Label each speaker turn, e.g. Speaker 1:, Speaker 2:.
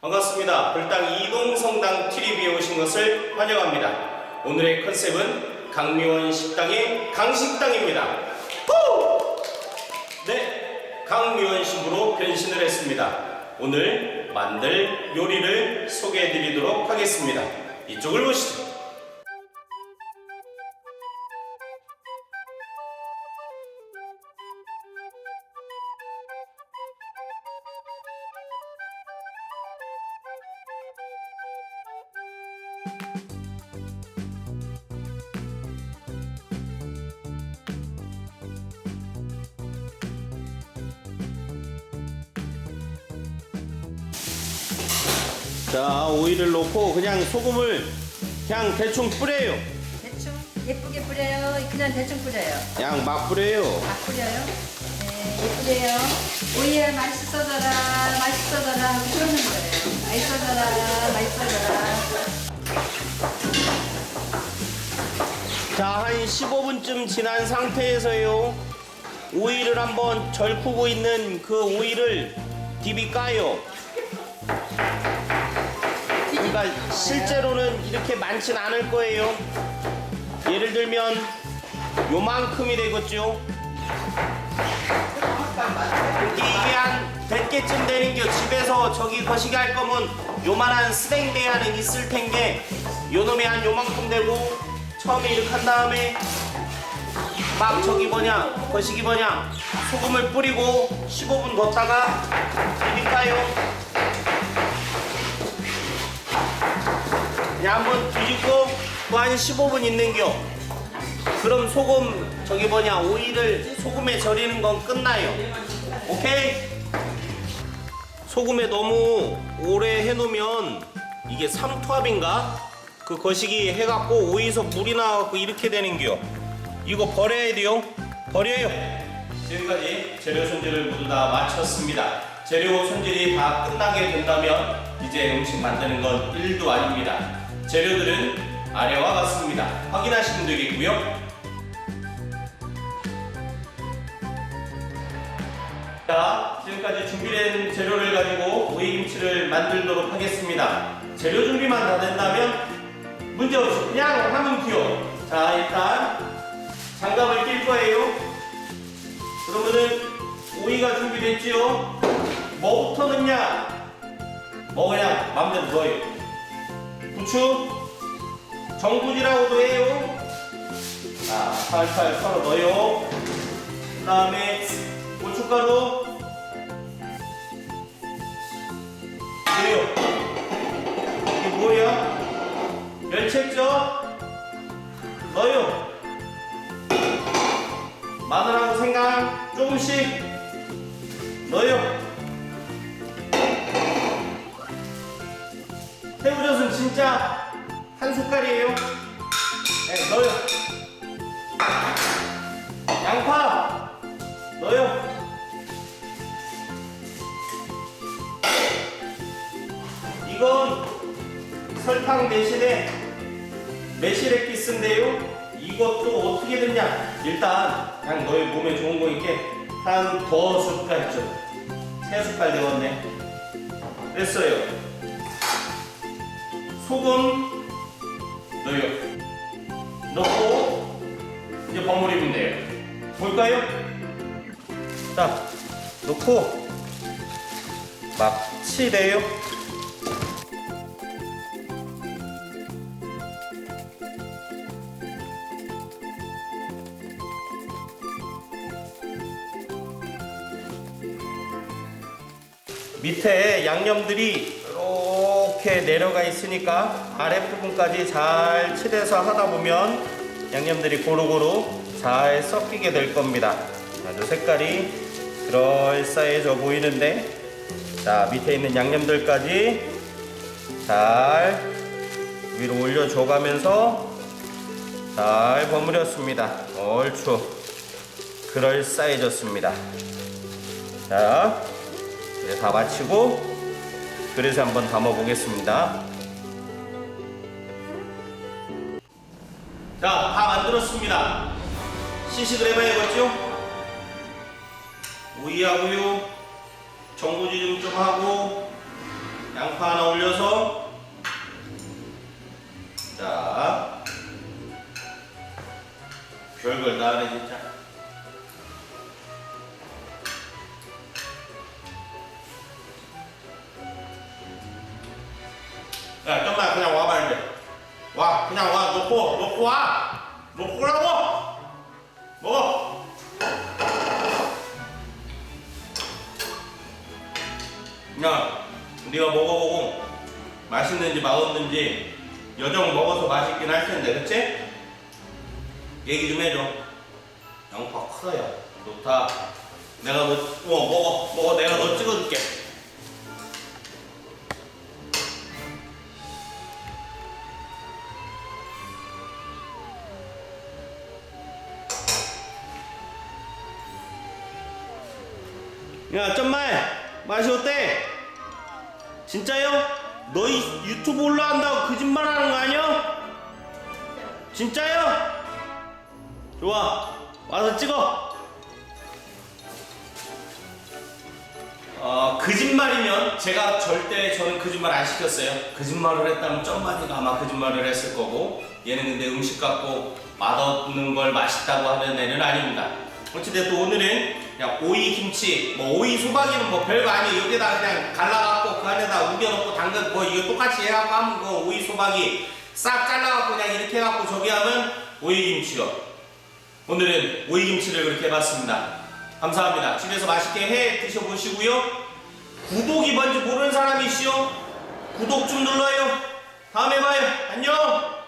Speaker 1: 반갑습니다. 불당 이동성당 TV에 오신 것을 환영합니다. 오늘의 컨셉은 강미원 식당의 강식당입니다. 후! 네, 강미원 신부로 변신을 했습니다. 오늘 만들 요리를 소개해 드리도록 하겠습니다. 이쪽을 보시죠. 자, 오이를 넣고 그냥 소금을 그냥 대충 뿌려요.
Speaker 2: 대충 예쁘게 뿌려요. 그냥 대충 뿌려요.
Speaker 1: 그냥 막 뿌려요.
Speaker 2: 막 뿌려요. 네, 예쁘게요. 오이야 맛있어져라, 맛있어져라 하고 그러는 거예요. 맛있어져라, 맛있어져라.
Speaker 1: 자, 한 15분쯤 지난 상태에서요. 오이를 한번 절구고 있는 그 오이를 디비 까요. 그러니까 실제로는 이렇게 많진 않을 거예요. 예를 들면 요만큼이 되겠죠. 이게 한 100개쯤 되는 게 집에서 저기 거시기 할 거면 요만한 스댕대 하는 있을 텐게 요놈이 한 요만큼 되고 처음에 이렇게 한 다음에 막 저기 뭐냐 거시기 뭐냐 소금을 뿌리고 15분 뒀다가 비빌까요 그냥 한번 뒤집고 또한 15분 있는겨. 그럼 소금 저기 뭐냐 오이를 소금에 절이는 건 끝나요. 오케이? 소금에 너무 오래 해놓으면 이게 삼투압인가? 그 거시기 해갖고 오이에서 물이 나와갖고 이렇게 되는겨. 이거 버려야 돼요? 버려요. 지금까지 재료 손질을 모두 다 마쳤습니다. 재료 손질이 다 끝나게 된다면 이제 음식 만드는 건 1도 아닙니다 재료들은 아래와 같습니다 확인하시면 되겠고요 자, 지금까지 준비된 재료를 가지고 오이김치를 만들도록 하겠습니다. 재료 준비만 다 된다면 문제없이 그냥 하면 돼요. 자, 일단 장갑을 낄 거예요. 그러면은 오이가 준비됐지요? 뭐부터 넣냐? 뭐 그냥 마음대로 넣어요. 부추, 정부지라고도 해요. 자, 살살 썰어 넣어요. 그 다음에 고춧가루 뭐요? 이게 뭐야? 멸치액젓 넣어요 마늘하고 생강 조금씩 넣어요 진짜 한 숟갈이에요 네, 넣어요 양파 넣어요 이건 설탕 대신에 메시레기스인데요. 이것도 어떻게 됐냐? 일단 그냥 너의 몸에 좋은 거니까 한더 숟갈쯤 세 숟갈 되었네. 됐어요. 소금. 넣고 이제 버무리면 돼요. 볼까요? 자, 넣고 막 치대요. 밑에 양념들이 이렇게 내려가 있으니까 아랫부분까지 잘 칠해서 하다 보면 양념들이 고루고루 잘 섞이게 될 겁니다. 아주 색깔이 그럴싸해져 보이는데 자 밑에 있는 양념들까지 잘 위로 올려줘 가면서 잘 버무렸습니다. 얼추 그럴싸해졌습니다. 자 이제 다 마치고 그릇에 한번 담아 보겠습니다. 자, 다 만들었습니다. 시식을 해봐야겠죠? 오이하고요, 전구지 좀좀 하고, 양파 하나 올려서 자 별걸 다 하네 진짜 와 그냥 와 놓고 놓고 와. 놓고 오라고. 먹어. 야 네가 먹어보고 맛있는지 맛없는지 여정 먹어서 맛있긴 할 텐데 그치? 얘기 좀 해줘. 양파 커요. 좋다. 내가 너 어, 먹어. 먹어. 내가 너 찍어줄게 야 쩐말 맛이 어때? 진짜요? 너희 유튜브 올라간다고 거짓말 하는 거 아니야? 진짜요? 좋아 와서 찍어 어, 거짓말이면 제가 절대 저는 거짓말 안 시켰어요 거짓말을 했다면 쩐만이가 아마 거짓말을 했을 거고 얘는 근데 음식 갖고 맛없는 걸 맛있다고 하는 애는 아닙니다 어찌됐든 오늘은 그냥 오이 김치 뭐 오이 소박이는 뭐 별거 아니에요. 여기다 그냥 갈라갖고 그 안에다 우겨놓고 당근 뭐 이거 똑같이 해갖고 하면 그 오이 소박이 싹 잘라갖고 그냥 이렇게 해갖고 저기 하면 오이 김치요 오늘은 오이 김치를 그렇게 해봤습니다. 감사합니다. 집에서 맛있게 해 드셔보시고요. 구독이 뭔지 모르는 사람이시요 구독 좀 눌러요. 다음에 봐요. 안녕